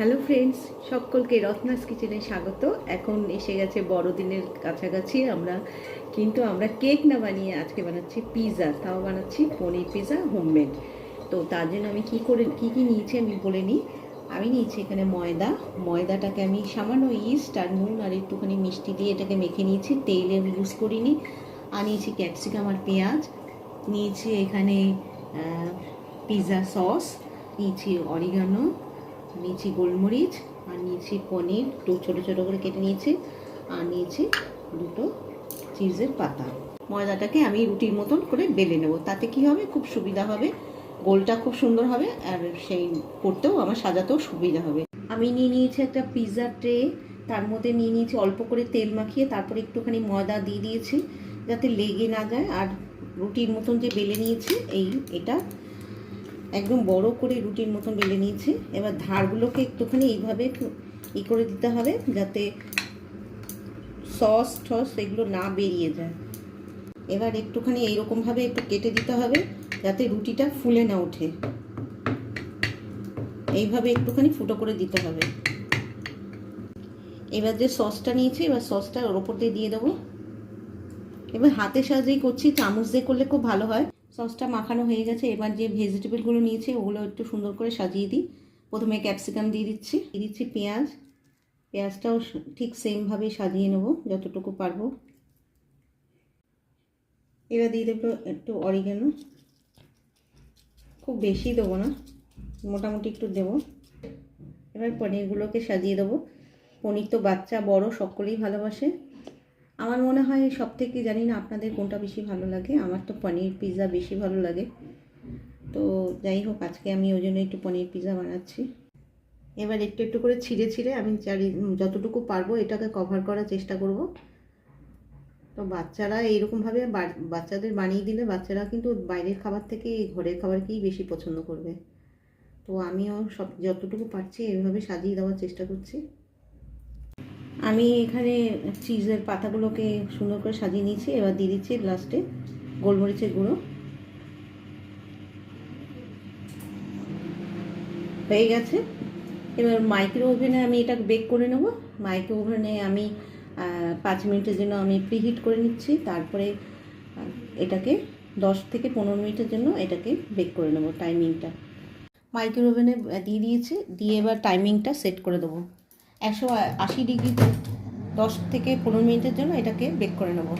Hello friends, সকলকে রত্নাস কিচেনে স্বাগত। এখন এসে গেছে বড়দিনের কাছাকাছি আমরা, কিন্তু আমরা কেক না বানিয়ে আজকে বানাচ্ছি পিৎজা তাও বানাচ্ছি পনির পিৎজা হোমমেড। তো তার জন্য আমি কি করে, কি কি নিয়েছি আমি বলে নিই। আমি নিয়েছি এখানে ময়দা। ময়দাটাকে আমি সামান্য ইস্ট আর নুন আর একটুখানি মিষ্টি দিয়ে এটাকে মেখে নিয়েছি। তেল আমি ইউজ করিনি। আর নিয়েছি ক্যাপসিকাম আর পেঁয়াজ। নিয়েছি এখানে পিৎজা সস। নিয়েছি অরিগানো। নিয়েছি গোলমরিচ আর নিয়েছি পনির। একটু ছোটো ছোটো করে কেটে নিয়েছি। আর নিয়েছি দুটো চিজের পাতা। ময়দাটাকে আমি রুটির মতন করে বেলে নেব। তাতে কি হবে? খুব সুবিধা হবে। গোলটা খুব সুন্দর হবে আর সেই করতেও আমার সাজাতেও সুবিধা হবে। আমি নিয়ে নিয়েছি একটা পিৎজা ট্রে। তার মধ্যে নিয়ে নিয়েছি অল্প করে তেল মাখিয়ে তারপরে একটুখানি ময়দা দিয়ে দিয়েছি যাতে লেগে না যায়। আর রুটির মতন যে বেলে নিয়েছি, এই এটা একদম বড় করে রুটির মতন বেলে নিয়েছি। এবার ধারগুলোকে একটুখানি এইভাবে একটু ই করে দিতে হবে যাতে সস টস এগুলো না বেরিয়ে যায়। এবার একটুখানি এইরকমভাবে একটু কেটে দিতে হবে যাতে রুটিটা ফুলে না ওঠে। এইভাবে একটুখানি ফুটো করে দিতে হবে। এবার যে সসটা নিয়েছি, এবার সসটা ওর ওপর দিয়ে দিয়ে দেবো। এবার হাতের সাহায্যেই করছি, চামচ দিয়ে করলে খুব ভালো হয়। সসটা মাখানো হয়ে গেছে। এবার যে ভেজিটেবলগুলো নিয়েছি, ওগুলো একটু সুন্দর করে সাজিয়ে দিই। প্রথমে ক্যাপসিকাম দিয়ে দিচ্ছি। দিয়ে দিচ্ছি পেঁয়াজ। পেঁয়াজটাও ঠিক সেমভাবে সাজিয়ে নেব, যতটুকু পারব। এবার দিয়ে দেবো একটু অরিগানো খুব বেশি দেবো না, মোটামুটি একটু দেবো। এবার পনিরগুলোকে সাজিয়ে দেবো। পনির তো বাচ্চা, বড়, সকলেই ভালোবাসে। আমার মনে হয় সব থেকে জানি না আপনাদের কোনটা বেশি ভালো লাগে। আমার তো পনির পিৎজা বেশি ভালো লাগে। তো যাই হোক, আজকে আমি ওই জন্য একটু পনির পিৎজা বানাচ্ছি। এবার একটু একটু করে ছিঁড়ে ছিঁড়ে আমি চারি, যতটুকু পারব এটাকে কভার করার চেষ্টা করব। তো বাচ্চারা এইরকমভাবে বাচ্চাদের বানিয়ে দিলে বাচ্চারা কিন্তু বাইরের খাবার থেকে ঘরের খাবারকেই বেশি পছন্দ করবে। তো আমিও সব, যতটুকু পারছি এইভাবে সাজিয়ে দেওয়ার চেষ্টা করছি। আমি এখানে চিজের পাতাগুলোকে সুন্দর করে সাজিয়ে নিয়েছি, এবার দিয়ে দিচ্ছি লাস্টে গোলমরিচের গুঁড়ো। হয়ে গেছে। এবার মাইক্রো ওভেনে আমি এটা বেক করে নেব। মাইক্রো ওভেনে আমি পাঁচ মিনিটের জন্য আমি প্রিহিট করে নিচ্ছি। তারপরে এটাকে দশ থেকে পনেরো মিনিটের জন্য এটাকে বেক করে নেব টাইমিংটা মাইক্রো ওভেনে দিয়ে দিয়েছি। দিয়ে এবার টাইমিংটা সেট করে দেবো। একশো আশি ডিগ্রিতে দশ থেকে পনেরো মিনিটের জন্য এটাকে বেক করে নেব।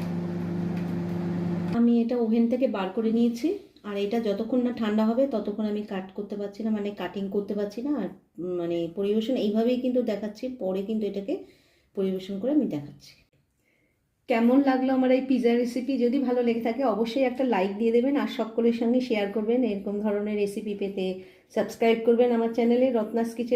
আমি এটা ওভেন থেকে বার করে নিয়েছি, আর এটা যতক্ষণ না ঠান্ডা হবে ততক্ষণ আমি কাট করতে পারছি না মানে কাটিং করতে পারছি না, আর মানে পরিবেশন এইভাবেই কিন্তু দেখাচ্ছি, পরে কিন্তু এটাকে পরিবেশন করে আমি দেখাচ্ছি। কেমন লাগল আমার এই পিৎজা রেসিপি যদি ভালো লেগে থাকে অবশ্যই একটা লাইক দিয়ে দেবেন, আর সকলের সঙ্গে শেয়ার করবেন, এরকম ধরনের রেসিপি পেতে সাবস্ক্রাইব করবেন আমার চ্যানেলে রত্নাস কিচেন